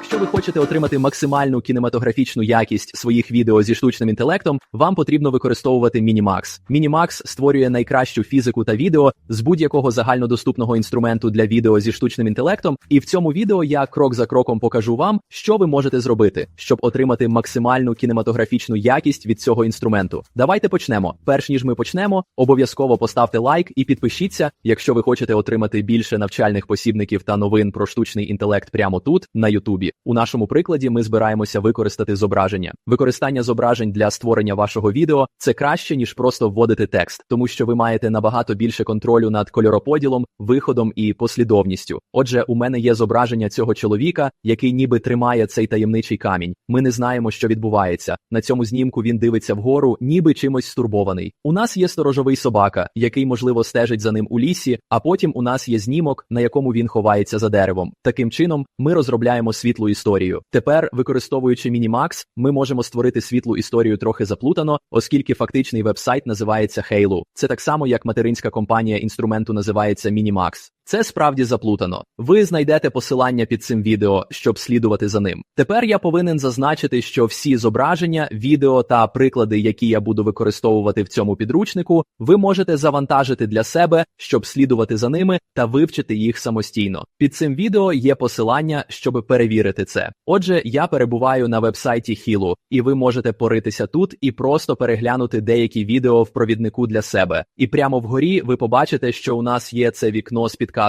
Якщо ви хочете отримати максимальну кінематографічну якість своїх відео зі штучним інтелектом, вам потрібно використовувати Minimax. Minimax створює найкращу фізику та відео з будь-якого загальнодоступного інструменту для відео зі штучним інтелектом. І в цьому відео я крок за кроком покажу вам, що ви можете зробити, щоб отримати максимальну кінематографічну якість від цього інструменту. Давайте почнемо. Перш ніж ми почнемо, обов'язково поставте лайк і підпишіться, якщо ви хочете отримати більше навчальних посібників та новин про штучний інтелект прямо тут, на Ютубі. У нашому прикладі ми збираємося використати зображення. Використання зображень для створення вашого відео це краще ніж просто вводити текст, тому що ви маєте набагато більше контролю над кольороподілом, виходом і послідовністю. Отже, у мене є зображення цього чоловіка, який ніби тримає цей таємничий камінь. Ми не знаємо, що відбувається. На цьому знімку він дивиться вгору, ніби чимось стурбований. У нас є сторожовий собака, який можливо стежить за ним у лісі. А потім у нас є знімок, на якому він ховається за деревом. Таким чином, ми розробляємо світлу історію. Тепер, використовуючи Minimax, ми можемо створити світлу історію трохи заплутано, оскільки фактичний вебсайт називається Halo. Це так само, як материнська компанія інструменту називається Minimax. Це справді заплутано. Ви знайдете посилання під цим відео, щоб слідувати за ним. Тепер я повинен зазначити, що всі зображення, відео та приклади, які я буду використовувати в цьому підручнику, ви можете завантажити для себе, щоб слідувати за ними та вивчити їх самостійно. Під цим відео є посилання, щоб перевірити це. Отже, я перебуваю на вебсайті Hilo, і ви можете поритися тут і просто переглянути деякі відео в провіднику для себе. І прямо вгорі ви побачите, що у нас є це вікно з підказками.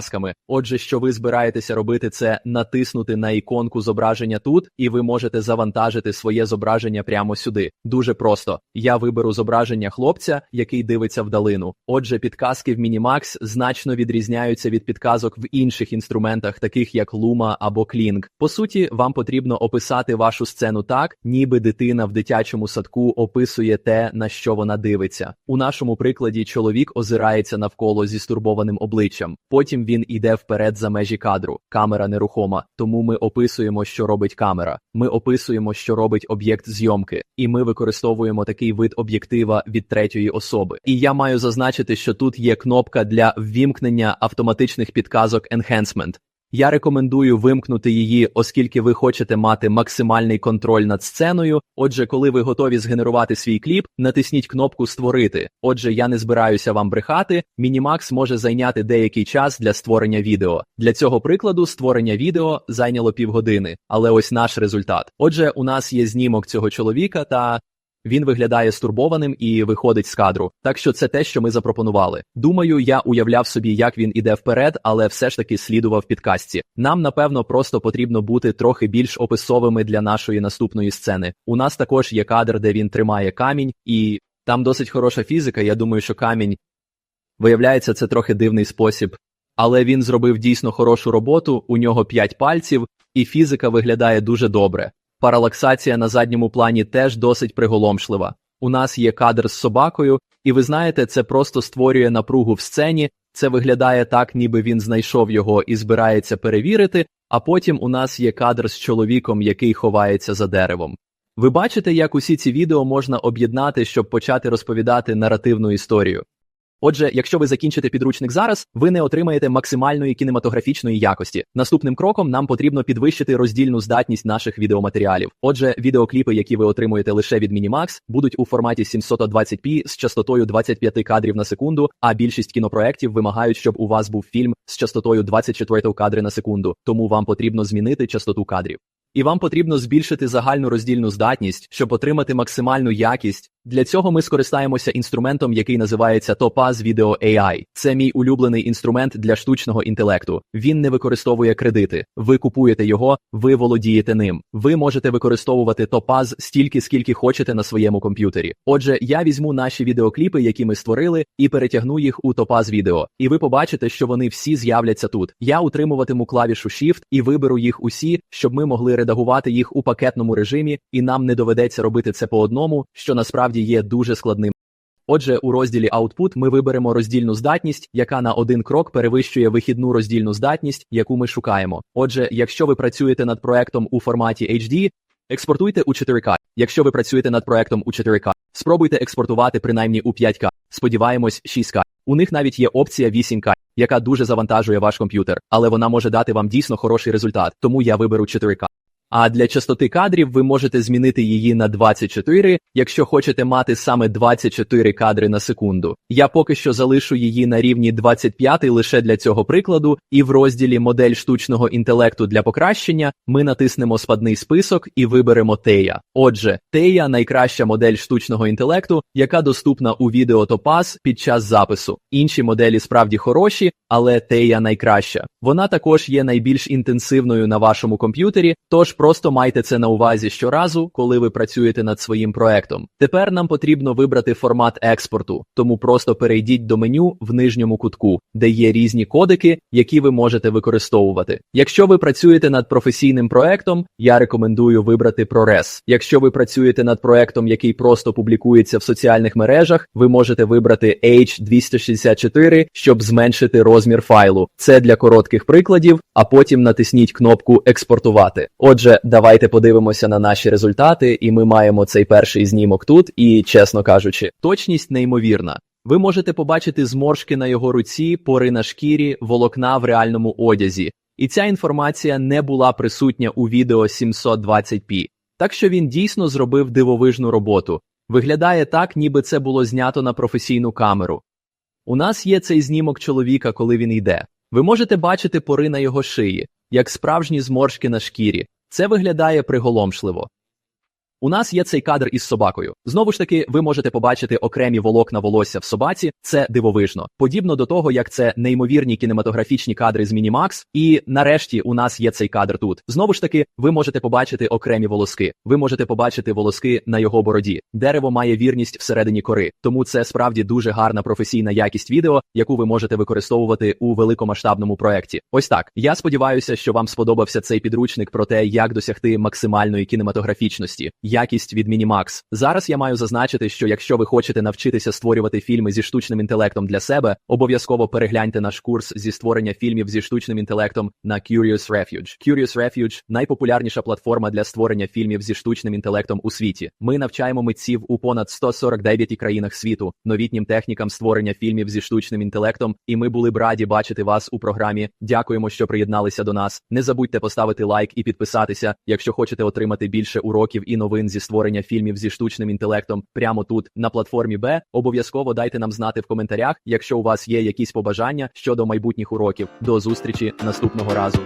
Отже, що ви збираєтеся робити, це натиснути на іконку зображення тут, і ви можете завантажити своє зображення прямо сюди. Дуже просто. Я виберу зображення хлопця, який дивиться вдалину. Отже, підказки в Minimax значно відрізняються від підказок в інших інструментах, таких як Luma або Kling. По суті, вам потрібно описати вашу сцену так, ніби дитина в дитячому садку описує те, на що вона дивиться. У нашому прикладі чоловік озирається навколо зі стурбованим обличчям. Потім він іде вперед за межі кадру. Камера нерухома, тому ми описуємо, що робить камера. Ми описуємо, що робить об'єкт зйомки, і ми використовуємо такий вид об'єктива від третьої особи. І я маю зазначити, що тут є кнопка для ввімкнення автоматичних підказок Enhancement. Я рекомендую вимкнути її, оскільки ви хочете мати максимальний контроль над сценою. Отже, коли ви готові згенерувати свій кліп, натисніть кнопку Створити. Отже, я не збираюся вам брехати. Minimax може зайняти деякий час для створення відео. Для цього прикладу створення відео зайняло півгодини, але ось наш результат. Отже, у нас є знімок цього чоловіка та. Він виглядає стурбованим і виходить з кадру. Так що це те, що ми запропонували. Думаю, я уявляв собі, як він іде вперед, але все ж таки слідував підказці. Нам, напевно, просто потрібно бути трохи більш описовими для нашої наступної сцени. У нас також є кадр, де він тримає камінь, і там досить хороша фізика. Я думаю, що камінь виявляється, це трохи дивний спосіб. Але він зробив дійсно хорошу роботу. У нього п'ять пальців, і фізика виглядає дуже добре. Паралаксація на задньому плані теж досить приголомшлива. У нас є кадр з собакою, і ви знаєте, це просто створює напругу в сцені. Це виглядає так, ніби він знайшов його і збирається перевірити. А потім у нас є кадр з чоловіком, який ховається за деревом. Ви бачите, як усі ці відео можна об'єднати, щоб почати розповідати наративну історію. Отже, якщо ви закінчите підручник зараз, ви не отримаєте максимальної кінематографічної якості. Наступним кроком нам потрібно підвищити роздільну здатність наших відеоматеріалів. Отже, відеокліпи, які ви отримуєте лише від Minimax, будуть у форматі 720p з частотою 25 кадрів на секунду, а більшість кінопроєктів вимагають, щоб у вас був фільм з частотою 24 кадри на секунду, тому вам потрібно змінити частоту кадрів. І вам потрібно збільшити загальну роздільну здатність, щоб отримати максимальну якість. Для цього ми скористаємося інструментом, який називається Topaz Video AI. Це мій улюблений інструмент для штучного інтелекту. Він не використовує кредити. Ви купуєте його, ви володієте ним. Ви можете використовувати Topaz стільки, скільки хочете на своєму комп'ютері. Отже, я візьму наші відеокліпи, які ми створили, і перетягну їх у Topaz Video. І ви побачите, що вони всі з'являться тут. Я утримуватиму клавішу Shift і виберу їх усі, щоб ми могли редагувати їх у пакетному режимі, і нам не доведеться робити це по одному, що насправді є дуже складним. Отже, у розділі Output ми виберемо роздільну здатність, яка на один крок перевищує вихідну роздільну здатність, яку ми шукаємо. Отже, якщо ви працюєте над проектом у форматі HD, експортуйте у 4К. Якщо ви працюєте над проектом у 4К, спробуйте експортувати принаймні у 5К. Сподіваємось, 6К. У них навіть є опція 8К, яка дуже завантажує ваш комп'ютер, але вона може дати вам дійсно хороший результат, тому я виберу 4К. А для частоти кадрів ви можете змінити її на 24, якщо хочете мати саме 24 кадри на секунду. Я поки що залишу її на рівні 25 лише для цього прикладу, і в розділі модель штучного інтелекту для покращення ми натиснемо спадний список і виберемо Тея. Отже, Тея найкраща модель штучного інтелекту, яка доступна у відео Topaz під час запису. Інші моделі справді хороші, але Тея найкраща. Вона також є найбільш інтенсивною на вашому комп'ютері, тож просто майте це на увазі щоразу, коли ви працюєте над своїм проектом. Тепер нам потрібно вибрати формат експорту, тому просто перейдіть до меню в нижньому кутку, де є різні кодики, які ви можете використовувати. Якщо ви працюєте над професійним проектом, я рекомендую вибрати ProRes. Якщо ви працюєте над проектом, який просто публікується в соціальних мережах, ви можете вибрати H264, щоб зменшити розмір файлу. Це для коротких прикладів, а потім натисніть кнопку Експортувати. Отже, давайте подивимося на наші результати, і ми маємо цей перший знімок тут, і, чесно кажучи, точність неймовірна. Ви можете побачити зморшки на його руці, пори на шкірі, волокна в реальному одязі. І ця інформація не була присутня у відео 720p. Так що він дійсно зробив дивовижну роботу. Виглядає так, ніби це було знято на професійну камеру. У нас є цей знімок чоловіка, коли він йде. Ви можете бачити пори на його шиї, як справжні зморшки на шкірі. Це виглядає приголомшливо. У нас є цей кадр із собакою. Знову ж таки, ви можете побачити окремі волокна волосся в собаці. Це дивовижно. Подібно до того, як це неймовірні кінематографічні кадри з Мінімакс. І нарешті у нас є цей кадр тут. Знову ж таки, ви можете побачити окремі волоски. Ви можете побачити волоски на його бороді. Дерево має вірність всередині кори, тому це справді дуже гарна професійна якість відео, яку ви можете використовувати у великомасштабному проєкті. Ось так. Я сподіваюся, що вам сподобався цей підручник про те, як досягти максимальної кінематографічності якість від Мінімакс. Зараз я маю зазначити, що якщо ви хочете навчитися створювати фільми зі штучним інтелектом для себе, обов'язково перегляньте наш курс зі створення фільмів зі штучним інтелектом на Curious Refuge. Curious Refuge – найпопулярніша платформа для створення фільмів зі штучним інтелектом у світі. Ми навчаємо митців у понад 149 країнах світу, новітнім технікам створення фільмів зі штучним інтелектом, і ми були б раді бачити вас у програмі. Дякуємо, що приєдналися до нас. Не забудьте поставити лайк і підписатися, якщо хочете отримати більше уроків і новин зі створення фільмів зі штучним інтелектом прямо тут, на платформі Б. Обов'язково дайте нам знати в коментарях, якщо у вас є якісь побажання щодо майбутніх уроків. До зустрічі наступного разу.